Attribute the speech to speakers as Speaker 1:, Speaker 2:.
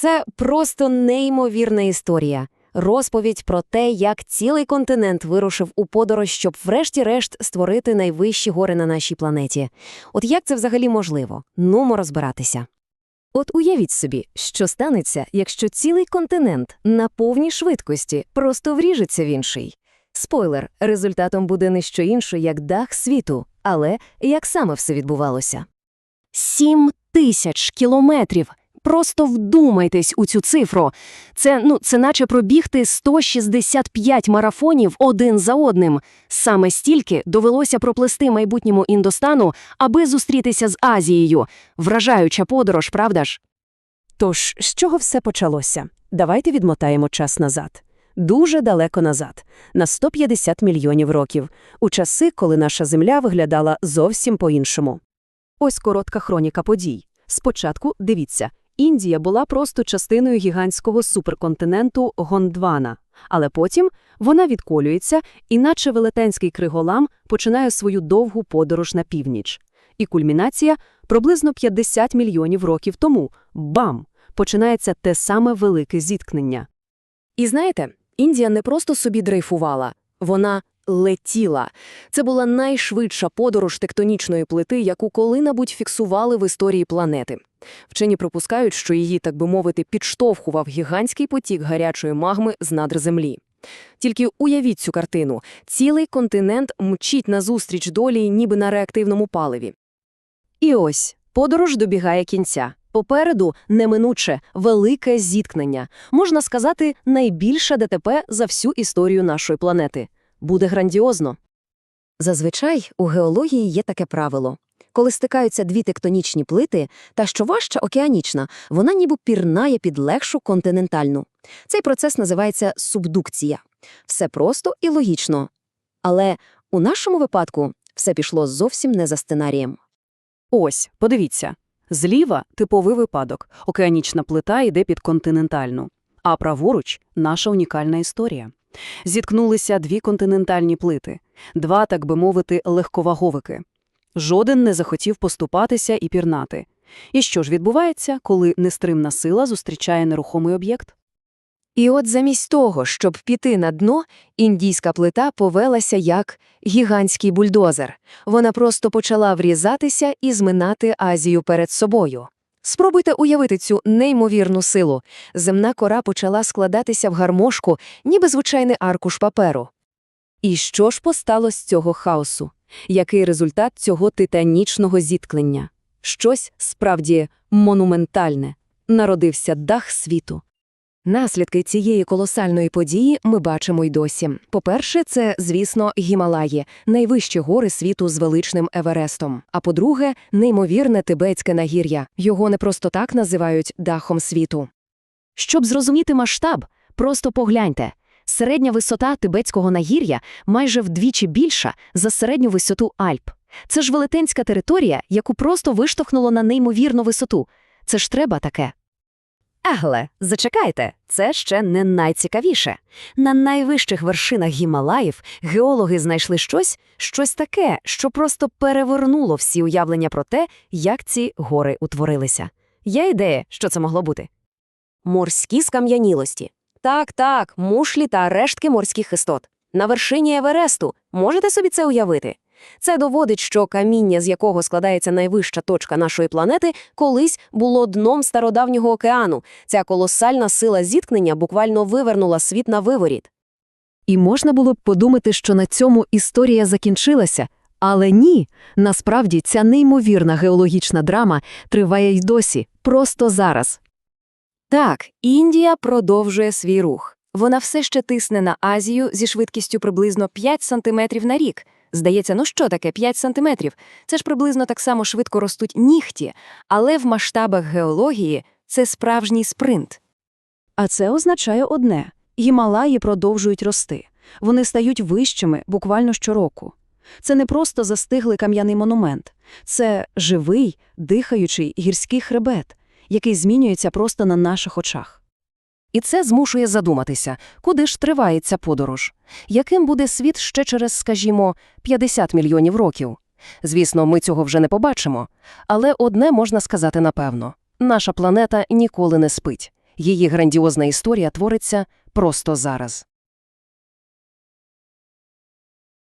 Speaker 1: Це просто неймовірна історія. Розповідь про те, як цілий континент вирушив у подорож, щоб врешті-решт створити найвищі гори на нашій планеті. От як це взагалі можливо? Нумо розбиратися. От уявіть собі, що станеться, якщо цілий континент на повній швидкості просто вріжеться в інший. Спойлер, результатом буде не що інше, як дах світу. Але як саме все відбувалося? Сім тисяч кілометрів! Просто вдумайтесь у цю цифру. Це, ну, це наче пробігти 165 марафонів один за одним. Саме стільки довелося проплести майбутньому Індостану, аби зустрітися з Азією. Вражаюча подорож, правда ж?
Speaker 2: Тож, з чого все почалося? Давайте відмотаємо час назад. Дуже далеко назад, на 150 мільйонів років, у часи, коли наша Земля виглядала зовсім по-іншому. Ось коротка хроніка подій. Спочатку, дивіться, Індія була просто частиною гігантського суперконтиненту Гондвана, але потім вона відколюється, і наче велетенський криголам починає свою довгу подорож на північ. І кульмінація приблизно 50 мільйонів років тому – бам! Починається те саме велике зіткнення.
Speaker 1: І знаєте, Індія не просто собі дрейфувала, вона летіла. Це була найшвидша подорож тектонічної плити, яку коли-небудь фіксували в історії планети. Вчені припускають, що її, так би мовити, підштовхував гігантський потік гарячої магми з надр землі. Тільки уявіть цю картину. Цілий континент мчить назустріч долі, ніби на реактивному паливі.
Speaker 2: І ось подорож добігає кінця. Попереду неминуче велике зіткнення. Можна сказати, найбільше ДТП за всю історію нашої планети. Буде грандіозно.
Speaker 1: Зазвичай у геології є таке правило. Коли стикаються дві тектонічні плити, та що важча океанічна, вона ніби пірнає під легшу континентальну. Цей процес називається субдукція. Все просто і логічно. Але у нашому випадку все пішло зовсім не за сценарієм.
Speaker 2: Ось, подивіться. Зліва – типовий випадок. Океанічна плита йде під континентальну. А праворуч – наша унікальна історія. Зіткнулися дві континентальні плити. Два, так би мовити, легковаговики. Жоден не захотів поступатися і пірнати. І що ж відбувається, коли нестримна сила зустрічає нерухомий об'єкт?
Speaker 1: І от замість того, щоб піти на дно, індійська плита повелася як гігантський бульдозер. Вона просто почала врізатися і зминати Азію перед собою. Спробуйте уявити цю неймовірну силу. Земна кора почала складатися в гармошку, ніби звичайний аркуш паперу. І що ж постало з цього хаосу? Який результат цього титанічного зіткнення? Щось справді монументальне. Народився дах світу. Наслідки цієї колосальної події ми бачимо й досі. По-перше, це, звісно, Гімалаї, найвищі гори світу з величним Еверестом. А по-друге, неймовірне тибетське нагір'я. Його не просто так називають дахом світу. Щоб зрозуміти масштаб, просто погляньте. Середня висота тибетського нагір'я майже вдвічі більша за середню висоту Альп. Це ж велетенська територія, яку просто виштовхнуло на неймовірну висоту. Це ж треба таке. Егле, зачекайте, це ще не найцікавіше. На найвищих вершинах Гімалаїв геологи знайшли щось, щось таке, що просто перевернуло всі уявлення про те, як ці гори утворилися. Є ідея, що це могло бути? Морські скам'янілості. Так, так, мушлі та рештки морських істот. На вершині Евересту. Можете собі це уявити? Це доводить, що каміння, з якого складається найвища точка нашої планети, колись було дном стародавнього океану. Ця колосальна сила зіткнення буквально вивернула світ на виворіт. І можна було б подумати, що на цьому історія закінчилася. Але ні, насправді ця неймовірна геологічна драма триває й досі, просто зараз. Так, Індія продовжує свій рух. Вона все ще тисне на Азію зі швидкістю приблизно 5 см на рік. Здається, ну що таке 5 сантиметрів? Це ж приблизно так само швидко ростуть нігті, але в масштабах геології це справжній спринт.
Speaker 2: А це означає одне – Гімалаї продовжують рости. Вони стають вищими буквально щороку. Це не просто застиглий кам'яний монумент. Це живий, дихаючий гірський хребет, який змінюється просто на наших очах.
Speaker 1: І це змушує задуматися, куди ж триває ця подорож? Яким буде світ ще через, скажімо, 50 мільйонів років? Звісно, ми цього вже не побачимо. Але одне можна сказати напевно – наша планета ніколи не спить. Її грандіозна історія твориться просто зараз.